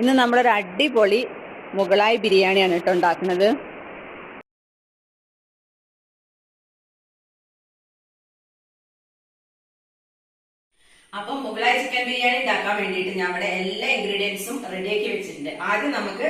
ഇന്ന് നമ്മളൊരു അടിപൊളി മുഗളായി ബിരിയാണിയാണ് കേട്ടോ ഉണ്ടാക്കുന്നത്. അപ്പം ചിക്കൻ ബിരിയാണി ഉണ്ടാക്കാൻ വേണ്ടിയിട്ട് ഞാൻ ഇവിടെ എല്ലാ ഇൻഗ്രീഡിയൻസും റെഡിയാക്കി വെച്ചിട്ടുണ്ട്. ആദ്യം നമുക്ക്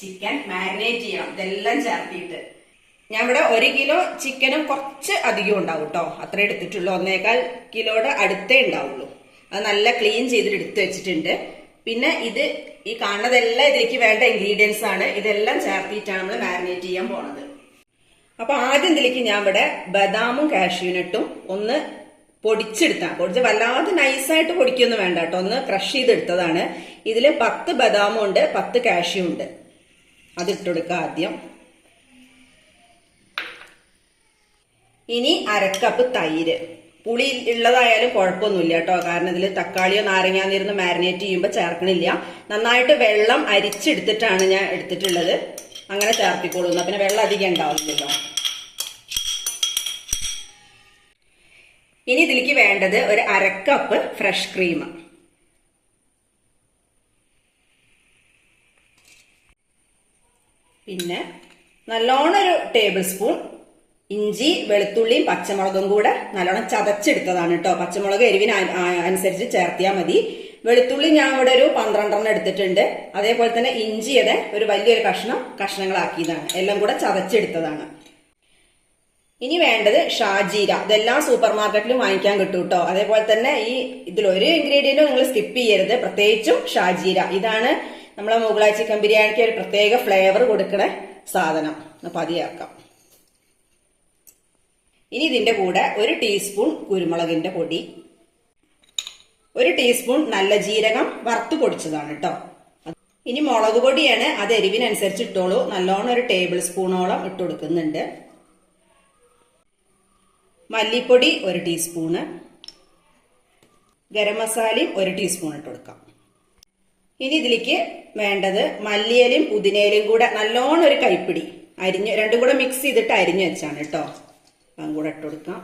ചിക്കൻ മാരിനേറ്റ് ചെയ്യണം. ഇതെല്ലാം ചേർത്തിട്ട്. ഞാൻ ഇവിടെ ഒരു കിലോ ചിക്കനും കുറച്ച് അധികം ഉണ്ടാവും കേട്ടോ അത്ര എടുത്തിട്ടുള്ളൂ. ഒന്നേക്കാൾ കിലോയുടെ അടുത്തേ ഉണ്ടാവുള്ളൂ. അത് നല്ല ക്ലീൻ ചെയ്തിട്ട് എടുത്തു വെച്ചിട്ടുണ്ട്. പിന്നെ ഇത് ഈ കാണുന്നതെല്ലാം ഇതിലേക്ക് വേണ്ട ഇൻഗ്രീഡിയൻസ് ആണ്. ഇതെല്ലാം ചേർത്തിട്ടാണ് നമ്മൾ മാരിനേറ്റ് ചെയ്യാൻ പോണത്. അപ്പൊ ആദ്യം ഇതിലേക്ക് ഞാൻ ഇവിടെ ബദാമും കാഷ്യൂനട്ടും ഒന്ന് പൊടിച്ചെടുത്താ. പൊടിച്ച് വല്ലാതെ നൈസായിട്ട് പൊടിക്കൊന്നും വേണ്ട കേട്ടോ ഒന്ന് ക്രഷ് ചെയ്തെടുത്തതാണ്. ഇതിൽ പത്ത് ബദാമും ഉണ്ട് പത്ത് കാഷ്യൂ ഉണ്ട്. അതിട്ടെടുക്കുക ആദ്യം. ഇനി അരക്കപ്പ് തൈര്. പുളി ഉള്ളതായാലും കുഴപ്പമൊന്നുമില്ല കേട്ടോ. കാരണം ഇതിൽ തക്കാളിയോ നാരങ്ങാന്നിരുന്ന് മാരിനേറ്റ് ചെയ്യുമ്പോൾ ചേർക്കണില്ല. നന്നായിട്ട് വെള്ളം അരിച്ചെടുത്തിട്ടാണ് ഞാൻ എടുത്തിട്ടുള്ളത്. അങ്ങനെ ചേർത്തിക്കോളൂ. പിന്നെ വെള്ളം അധികം ഉണ്ടാവില്ലല്ലോ. ഇനി ഇതിലേക്ക് വേണ്ടത് ഒരു അരക്കപ്പ് ഫ്രഷ് ക്രീം പിന്നെ നല്ലോണം ഒരു ടേബിൾ സ്പൂൺ ഇഞ്ചി വെളുത്തുള്ളിയും പച്ചമുളകും കൂടെ നല്ലോണം ചതച്ചെടുത്തതാണ് കേട്ടോ പച്ചമുളക് എരിവിന് അനുസരിച്ച് ചേർത്തിയാൽ മതി. വെളുത്തുള്ളി ഞാൻ ഇവിടെ ഒരു പന്ത്രണ്ടെണ്ണം എടുത്തിട്ടുണ്ട്. അതേപോലെ തന്നെ ഇഞ്ചിയുടെ ഒരു വലിയൊരു കഷ്ണം കഷ്ണങ്ങളാക്കിയതാണ്. എല്ലാം കൂടെ ചതച്ചെടുത്തതാണ്. ഇനി വേണ്ടത് ഷാജീര. ഇതെല്ലാം സൂപ്പർ മാർക്കറ്റിലും വാങ്ങിക്കാൻ കിട്ടും കേട്ടോ അതേപോലെ തന്നെ ഈ ഇതിൽ ഒരു ഇൻഗ്രീഡിയന്റും നിങ്ങൾ സ്കിപ്പ് ചെയ്യരുത്. പ്രത്യേകിച്ചും ഷാജീര. ഇതാണ് നമ്മളെ മുഗളായി ചിക്കൻ ബിരിയാണിക്ക് ഒരു പ്രത്യേക ഫ്ലേവർ കൊടുക്കണ സാധനം. അപ്പൊ അതിയാക്കാം. ഇനി ഇതിന്റെ കൂടെ ഒരു ടീസ്പൂൺ കുരുമുളകിന്റെ പൊടി. ഒരു ടീസ്പൂൺ നല്ല ജീരകം വറുത്ത് പൊടിച്ചതാണ് കേട്ടോ ഇനി മുളക് പൊടിയാണ് അത് എരിവിനനുസരിച്ച് ഇട്ടോളൂ. നല്ലോണം ഒരു ടേബിൾ സ്പൂണോളം ഇട്ട് കൊടുക്കുന്നുണ്ട്. മല്ലിപ്പൊടി ഒരു ടീസ്പൂണ്. ഗരം മസാലയും ഒരു ടീസ്പൂൺ ഇട്ട് കൊടുക്കാം. ഇനി ഇതിലേക്ക് വേണ്ടത് മല്ലിയലും പുതിനയിലും കൂടെ നല്ലോണം ഒരു കൈപ്പിടി അരിഞ്ഞ് രണ്ടും കൂടെ മിക്സ് ചെയ്തിട്ട് അരിഞ്ഞു വെച്ചാണ് കേട്ടോ. അതും കൂടെ ഇട്ട് കൊടുക്കാം.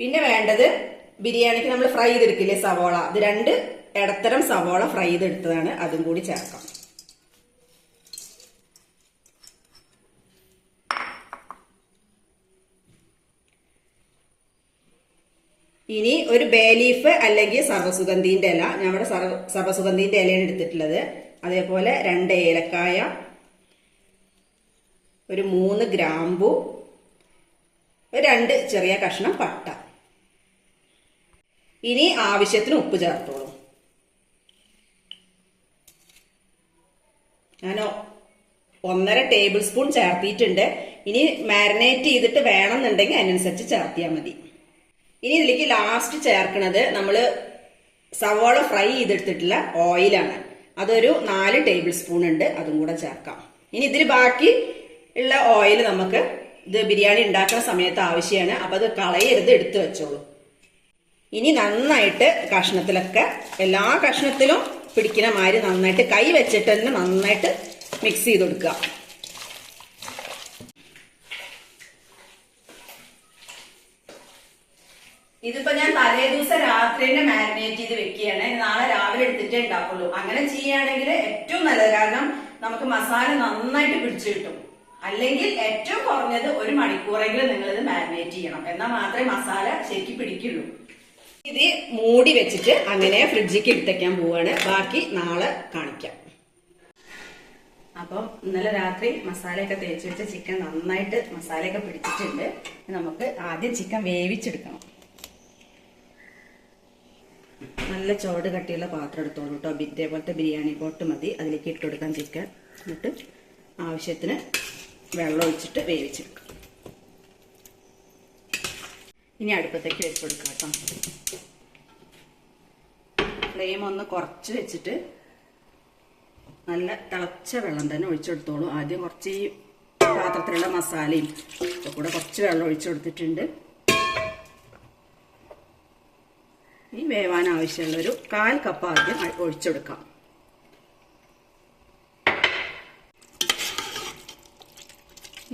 പിന്നെ വേണ്ടത് ബിരിയാണിക്ക് നമ്മൾ ഫ്രൈ ചെയ്തെടുക്കില്ലേ സവോള. ഇത് രണ്ട് ഇടത്തരം സവോള ഫ്രൈ ചെയ്തെടുത്തതാണ്. അതും കൂടി ചേർക്കാം. ഇനി ഒരു ബേലീഫ് അല്ലെങ്കിൽ സർവസുഗന്ധിന്റെ ഇല. ഇവിടെ സർവ സർവസുഗന്ധിന്റെ ഇലയാണ് എടുത്തിട്ടുള്ളത്. അതേപോലെ രണ്ട് ഏലക്കായ ഒരു മൂന്ന് ഗ്രാമ്പു രണ്ട് ചെറിയ കഷ്ണം പട്ട. ഇനി ആവശ്യത്തിന് ഉപ്പ് ചേർത്തോളൂ. ഞാൻ ഒന്നര ടേബിൾ സ്പൂൺ ചേർത്തിയിട്ടുണ്ട്. ഇനി മാരിനേറ്റ് ചെയ്തിട്ട് വേണമെന്നുണ്ടെങ്കിൽ അതിനനുസരിച്ച് ചേർത്തിയാൽ മതി. ഇനി ഇതിലേക്ക് ലാസ്റ്റ് ചേർക്കുന്നത് നമ്മൾ സവോള ഫ്രൈ ചെയ്തെടുത്തിട്ടുള്ള ഓയിലാണ് അതൊരു നാല് ടേബിൾ സ്പൂൺ ഉണ്ട്. അതും കൂടെ ചേർക്കാം. ഇനി ഇതിൽ ബാക്കി ഉള്ള ഓയിൽ നമുക്ക് ഇത് ബിരിയാണി ഉണ്ടാക്കുന്ന സമയത്ത് ആവശ്യമാണ് അപ്പം അത് കളയരുത് എടുത്തു വെച്ചോളൂ. ഇനി നന്നായിട്ട് കഷ്ണത്തിലൊക്കെ എല്ലാ കഷ്ണത്തിലും പിടിക്കുന്ന മാതിരി നന്നായിട്ട് കൈ വെച്ചിട്ട് തന്നെ നന്നായിട്ട് മിക്സ് ചെയ്ത് കൊടുക്കുക. ഇതിപ്പോ ഞാൻ തലേ ദിവസം രാത്രി തന്നെ മാരിനേറ്റ് ചെയ്ത് വെക്കുകയാണ്. നാളെ രാവിലെ എടുത്തിട്ടേ ഉണ്ടാക്കുള്ളൂ. അങ്ങനെ ചെയ്യുകയാണെങ്കിൽ ഏറ്റവും നല്ലത് കാരണം നമുക്ക് മസാല നന്നായിട്ട് പിടിച്ചു കിട്ടും. അല്ലെങ്കിൽ ഏറ്റവും കുറഞ്ഞത് ഒരു മണിക്കൂറെങ്കിലും നിങ്ങൾ ഇത് മാരിനേറ്റ് ചെയ്യണം. എന്നാൽ മാത്രമേ മസാല ശരിക്കും പിടിക്കുള്ളൂ. ഇത് മൂടി വെച്ചിട്ട് അങ്ങനെ ഫ്രിഡ്ജിക്ക് എടുത്തേക്കാൻ പോവാണ്. ബാക്കി നാളെ കാണിക്കാം. അപ്പം ഇന്നലെ രാത്രി മസാലയൊക്കെ തേച്ച് വെച്ച ചിക്കൻ നന്നായിട്ട് മസാലയൊക്കെ പിടിച്ചിട്ടുണ്ട്. നമുക്ക് ആദ്യം ചിക്കൻ വേവിച്ചെടുക്കണം. നല്ല ചോട് കട്ടിയുള്ള പാത്രം എടുത്തോളൂ കേട്ടോ ഇതേപോലത്തെ ബിരിയാണി പോട്ട് മതി. അതിലേക്ക് ഇട്ട് കൊടുക്കാം ചിക്കൻ. എന്നിട്ട് ആവശ്യത്തിന് വെള്ളം ഒഴിച്ചിട്ട് വേവിച്ചെടുക്കാം ഇനി അടുപ്പത്തേക്ക് വെച്ച് കൊടുക്കാം കേട്ടോ ഫ്ലെയിം ഒന്ന് കുറച്ച് വെച്ചിട്ട് നല്ല തിളച്ച വെള്ളം തന്നെ ഒഴിച്ചെടുത്തോളൂ ആദ്യം കുറച്ച് ഈ പാത്രത്തിലുള്ള മസാലയും കൂടെ കുറച്ച് വെള്ളം ഒഴിച്ചു കൊടുത്തിട്ടുണ്ട് ഈ വേവാൻ ആവശ്യമുള്ളൊരു കാൽ കപ്പ് ആദ്യം ഒഴിച്ചെടുക്കാം.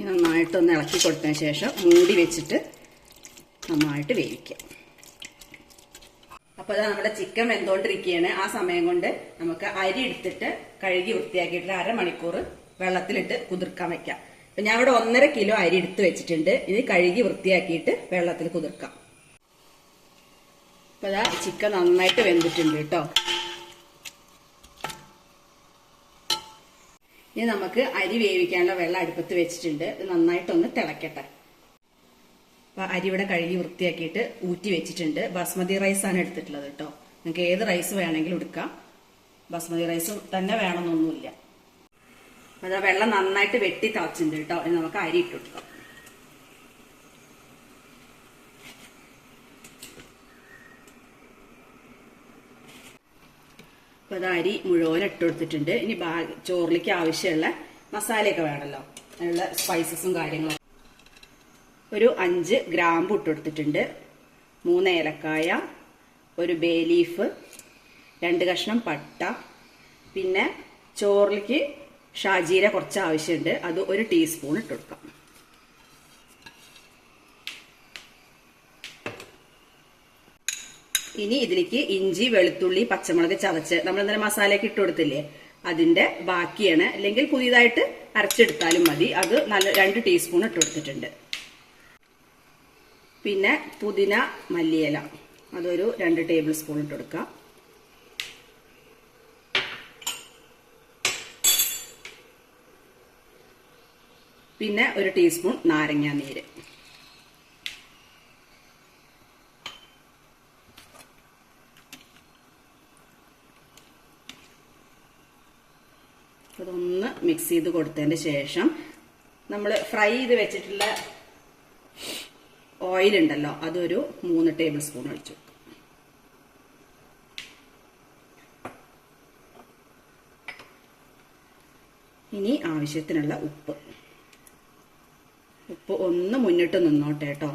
നന്നായിട്ടൊന്ന് ഇളക്കി കൊടുത്തതിന് ശേഷം മൂടി വെച്ചിട്ട് നന്നായിട്ട് വേവിക്കാം. അപ്പോൾ അതാ നമ്മുടെ ചിക്കൻ വെന്തോണ്ടിരിക്കുകയാണ് ആ സമയം കൊണ്ട് നമുക്ക് അരി എടുത്തിട്ട് കഴുകി വൃത്തിയാക്കിയിട്ട് അരമണിക്കൂർ വെള്ളത്തിലിട്ട് കുതിർക്കാൻ വെക്കാം. അപ്പൊ ഞാൻ ഇവിടെ ഒന്നര കിലോ അരി എടുത്ത് വെച്ചിട്ടുണ്ട്. ഇത് കഴുകി വൃത്തിയാക്കിയിട്ട് വെള്ളത്തിൽ കുതിർക്കാം. അപ്പൊ ഇതാ ചിക്കൻ നന്നായിട്ട് വെന്തിട്ടുണ്ട് കേട്ടോ ഇനി നമുക്ക് അരി വേവിക്കാനുള്ള വെള്ളം അടുപ്പത്ത് വെച്ചിട്ടുണ്ട്. ഇത് നന്നായിട്ടൊന്ന് തിളക്കട്ടെ. അപ്പൊ അരി ഇവിടെ കഴുകി വൃത്തിയാക്കിയിട്ട് ഊറ്റി വെച്ചിട്ടുണ്ട്. ബസ്മതി റൈസ് ആണ് എടുത്തിട്ടുള്ളത് കേട്ടോ നിങ്ങൾക്ക് ഏത് റൈസ് വേണമെങ്കിലും എടുക്കാം. ബസ്മതി റൈസ് തന്നെ വേണമെന്നൊന്നുമില്ല. അതാ വെള്ളം നന്നായിട്ട് വെട്ടി തിളച്ചിട്ടുണ്ട് കേട്ടോ ഇനി നമുക്ക് അരി ഇട്ട് കൊടുക്കാം. അപ്പൊ അത് അരി മുഴുവൻ ഇട്ട് കൊടുത്തിട്ടുണ്ട് ഇനി ബാ- ചോറിലേക്ക് ആവശ്യമുള്ള മസാലയൊക്കെ വേണമല്ലോ. അതിനുള്ള സ്പൈസസും കാര്യങ്ങളും. ഒരു അഞ്ച് ഗ്രാമ്പ് ഇട്ട് കൊടുത്തിട്ടുണ്ട് മൂന്ന് ഏലക്കായ ഒരു ബേ ലീഫ് രണ്ട് കഷ്ണം പട്ട പിന്നെ ചോറിലേക്ക് ഷാജീര കുറച്ച് ആവശ്യമുണ്ട്. അത് ഒരു ടീസ്പൂൺ ഇട്ട് കൊടുക്കാം ഇനി ഇതിലേക്ക് ഇഞ്ചി വെളുത്തുള്ളി പച്ചമുളക് ചതച്ച് നമ്മൾ ഇന്നലെ മസാലയൊക്കെ ഇട്ട് കൊടുത്തില്ലേ? അതിന്റെ ബാക്കിയാണ്. അല്ലെങ്കിൽ പുതിയതായിട്ട് അരച്ചെടുത്താലും മതി. അത് നല്ല രണ്ട് ടീസ്പൂൺ ഇട്ട് കൊടുത്തിട്ടുണ്ട്. പിന്നെ പുതിന മല്ലിയില. അതൊരു രണ്ട് ടേബിൾ സ്പൂൺ ഇട്ട് പിന്നെ ഒരു ടീസ്പൂൺ നാരങ്ങാ അതൊന്ന് മിക്സ് ചെയ്ത് കൊടുത്തതിന് ശേഷം നമ്മൾ ഫ്രൈ ചെയ്ത് വെച്ചിട്ടുള്ള ഓയിൽ ഉണ്ടല്ലോ അതൊരു മൂന്ന് ടേബിൾ സ്പൂൺ ഒഴിച്ചു. ഇനി ആവശ്യത്തിനുള്ള ഉപ്പ്. ഉപ്പ് ഒന്ന് മുന്നിട്ട് നിന്നോട്ടെ കേട്ടോ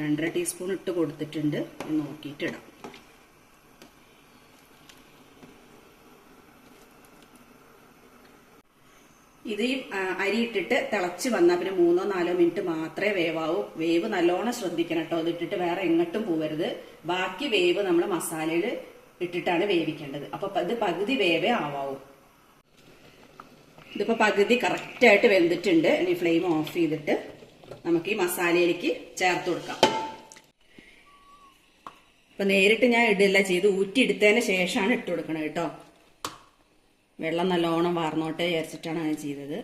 രണ്ടര ടീസ്പൂൺ ഇട്ട് കൊടുത്തിട്ടുണ്ട് നോക്കിയിട്ട് ഇത് ഈ അരി ഇട്ടിട്ട് തിളച്ച് വന്നാൽ പിന്നെ മൂന്നോ നാലോ മിനിറ്റ് മാത്രമേ വേവാവൂ. വേവ് നല്ലോണം ശ്രദ്ധിക്കണം കേട്ടോ. അത് ഇട്ടിട്ട് വേറെ എങ്ങോട്ടും പോവരുത്. ബാക്കി വേവ് നമ്മൾ മസാലയിൽ ഇട്ടിട്ടാണ് വേവിക്കേണ്ടത്. അപ്പൊ ഇത് പകുതി വേവേ ആവാവൂ. ഇതിപ്പോ പകുതി കറക്റ്റായിട്ട് വെന്തിട്ടുണ്ട്. ഇനി ഫ്ലെയിം ഓഫ് ചെയ്തിട്ട് നമുക്ക് ഈ മസാലയിലേക്ക് ചേർത്ത് കൊടുക്കാം. ഇപ്പൊ നേരിട്ട് ഞാൻ ഇടില്ല. ചെയ്ത് ഊറ്റി എടുത്തതിന് ശേഷമാണ് ഇട്ട് കൊടുക്കണത് കേട്ടോ. വെള്ളം നല്ലോണം വാർന്നോട്ടെ വിചാരിച്ചിട്ടാണ് അങ്ങനെ ചെയ്തത്.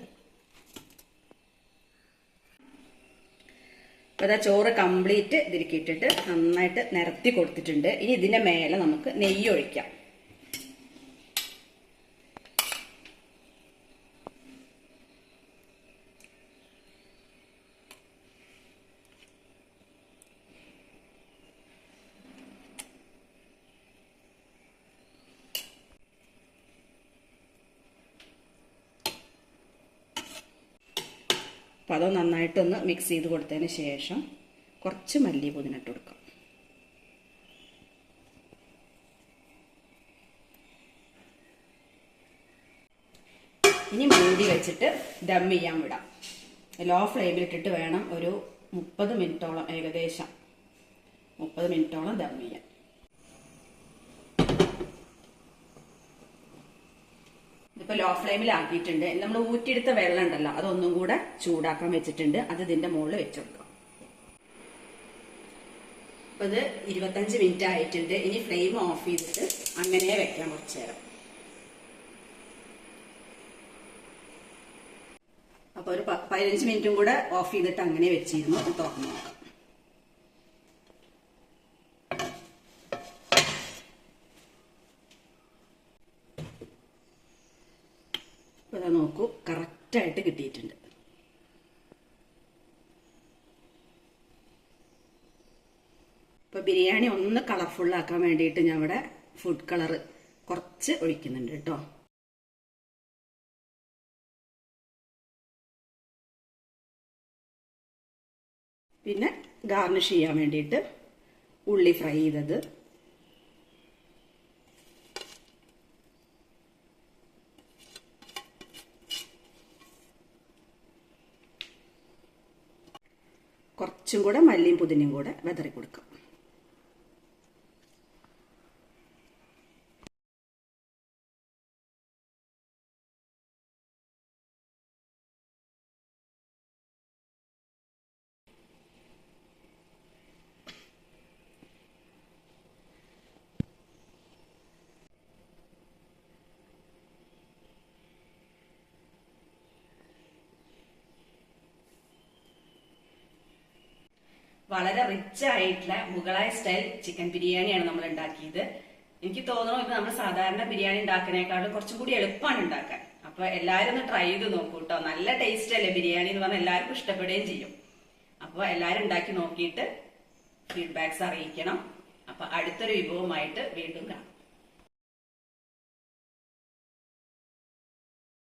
അപ്പോൾ ഇതാ ചോറ് കംപ്ലീറ്റ് ഇതിലേക്ക് ഇട്ടിട്ട് നന്നായിട്ട് നിരത്തി കൊടുത്തിട്ടുണ്ട്. ഇനി ഇതിന്റെ മേലെ നമുക്ക് നെയ്യ് ഒഴിക്കാം. അപ്പം അത് നന്നായിട്ടൊന്ന് മിക്സ് ചെയ്ത് കൊടുത്തതിന് ശേഷം കുറച്ച് മല്ലി പുതിനിട്ട് കൊടുക്കാം. ഇനി മൂടി വെച്ചിട്ട് ദം ചെയ്യാൻ വിടാം. ലോ ഫ്ലെയിമിൽ ഇട്ടിട്ട് വേണം ഒരു മുപ്പത് മിനിറ്റോളം ഏകദേശം മുപ്പത് മിനിറ്റോളം ദം ചെയ്യാൻ. ഇതിപ്പോ ലോ ഫ്ലെയിമിൽ ആക്കിയിട്ടുണ്ട് നമ്മൾ ഊറ്റിയെടുത്ത വെള്ളം ഉണ്ടല്ലോ അതൊന്നും കൂടെ ചൂടാക്കാൻ വെച്ചിട്ടുണ്ട്. അത് ഇതിന്റെ മുകളിൽ വെച്ചു കൊടുക്കാം. അപ്പൊ ഇത് ഇരുപത്തഞ്ച് മിനിറ്റ് ആയിട്ടുണ്ട്. ഇനി ഫ്ലെയിം ഓഫ് ചെയ്തിട്ട് അങ്ങനെ വെക്കാം കുറച്ച് നേരം. അപ്പൊ ഒരു പതിനഞ്ച് മിനിറ്റും കൂടെ ഓഫ് ചെയ്തിട്ട് അങ്ങനെ വെച്ചിരുന്നു. തുറന്നു നോക്കാം. കറക്റ്റായിട്ട് കിട്ടിയിട്ടുണ്ട്. ഇപ്പൊ ബിരിയാണി ഒന്ന് കളർഫുള്ളാക്കാൻ വേണ്ടിയിട്ട് ഞാൻ ഇവിടെ ഫുഡ് കളർ കുറച്ച് ഒഴിക്കുന്നുണ്ട് കേട്ടോ. പിന്നെ ഗാർണിഷ് ചെയ്യാൻ വേണ്ടിയിട്ട് ഉള്ളി ഫ്രൈ ചെയ്തത്. കുറച്ചും കൂടെ മല്ലിയും പുതിനയും കൂടെ വെതറി കൊടുക്കാം. വളരെ റിച്ച് ആയിട്ടുള്ള മുഗളായ സ്റ്റൈൽ ചിക്കൻ ബിരിയാണിയാണ് നമ്മൾ ഉണ്ടാക്കിയത്. എനിക്ക് തോന്നുന്നു ഇത് നമ്മൾ സാധാരണ ബിരിയാണി ഉണ്ടാക്കുന്നതിനേക്കാളും കുറച്ചും കൂടി എളുപ്പമാണ് ഉണ്ടാക്കാൻ. അപ്പൊ എല്ലാവരും ഒന്ന് ട്രൈ ചെയ്ത് നോക്കൂ കേട്ടോ നല്ല ടേസ്റ്റ് അല്ലേ ബിരിയാണി എന്ന് പറഞ്ഞാൽ എല്ലാവർക്കും ഇഷ്ടപ്പെടുകയും ചെയ്യും. അപ്പൊ എല്ലാവരും ഉണ്ടാക്കി നോക്കിയിട്ട് ഫീഡ്ബാക്സ് അറിയിക്കണം. അപ്പൊ അടുത്തൊരു വിഭവമായിട്ട് വീണ്ടും കാണാം.